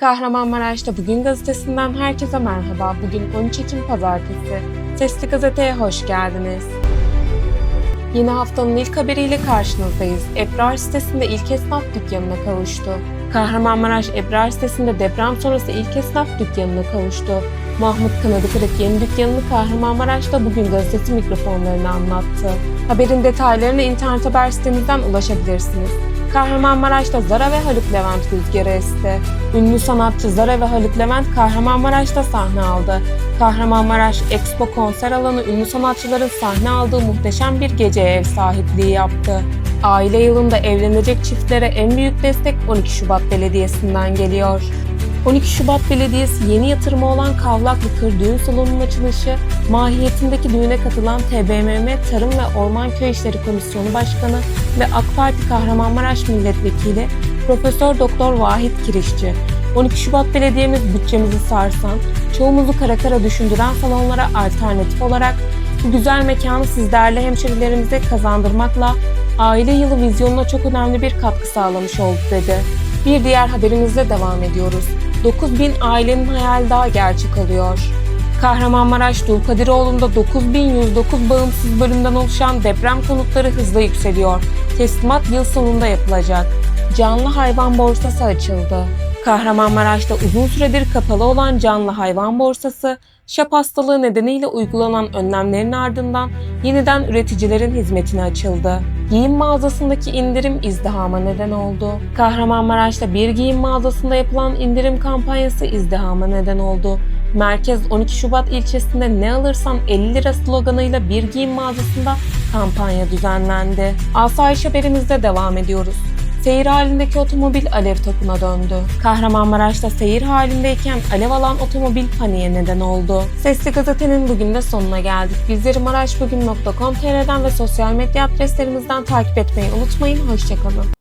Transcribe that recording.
Kahramanmaraş'ta Bugün Gazetesi'nden herkese merhaba. Bugün 13 Ekim Pazartesi. Sesli Gazete'ye hoş geldiniz. Yeni haftanın ilk haberiyle karşınızdayız. Ebrar sitesinde ilk esnaf dükkanına kavuştu. Kahramanmaraş Ebrar sitesinde deprem sonrası ilk esnaf dükkanına kavuştu. Mahmut Kanadı Kırık yeni dükkanını Kahramanmaraş'ta bugün gazetesi mikrofonlarına anlattı. Haberin detaylarına internet haber sitemizden ulaşabilirsiniz. Kahramanmaraş'ta Zara ve Haluk Levent rüzgarı esti. Ünlü sanatçı Zara ve Haluk Levent Kahramanmaraş'ta sahne aldı. Kahramanmaraş Expo konser alanı ünlü sanatçıların sahne aldığı muhteşem bir geceye ev sahipliği yaptı. Aile yılında evlenecek çiftlere en büyük destek 12 Şubat Belediyesi'nden geliyor. 12 Şubat Belediyesi yeni yatırımı olan Kavlaklı Kır Düğün Salonu'nun açılışı, mahiyetindeki düğüne katılan TBMM Tarım ve Orman Köy İşleri Komisyonu Başkanı ve AK Parti Kahramanmaraş Milletvekili Profesör Doktor Vahit Kirişçi, 12 Şubat Belediye'miz bütçemizi sarsan, çoğumuzu kara kara düşündüren salonlara alternatif olarak bu güzel mekanı siz değerli hemşerilerimize kazandırmakla aile yılı vizyonuna çok önemli bir katkı sağlamış oldu dedi. Bir diğer haberimizle devam ediyoruz. 9000 ailenin hayali daha gerçek oluyor. Kahramanmaraş Dulkadiroğlu'nda 9109 bağımsız bölümden oluşan deprem konutları hızla yükseliyor. Teslimat yıl sonunda yapılacak. Canlı hayvan borsası açıldı. Kahramanmaraş'ta uzun süredir kapalı olan canlı hayvan borsası, şap hastalığı nedeniyle uygulanan önlemlerin ardından yeniden üreticilerin hizmetine açıldı. Giyim mağazasındaki indirim izdihama neden oldu. Kahramanmaraş'ta bir giyim mağazasında yapılan indirim kampanyası izdihama neden oldu. Merkez 12 Şubat ilçesinde ne alırsan 50 lira sloganıyla bir giyim mağazasında kampanya düzenlendi. Asayiş haberimizde devam ediyoruz. Seyir halindeki otomobil alev topuna döndü. Kahramanmaraş'ta seyir halindeyken alev alan otomobil paniğe neden oldu. Sesli Gazete'nin bugün de sonuna geldik. Bizleri maraşbugün.com.tr'den ve sosyal medya adreslerimizden takip etmeyi unutmayın. Hoşçakalın.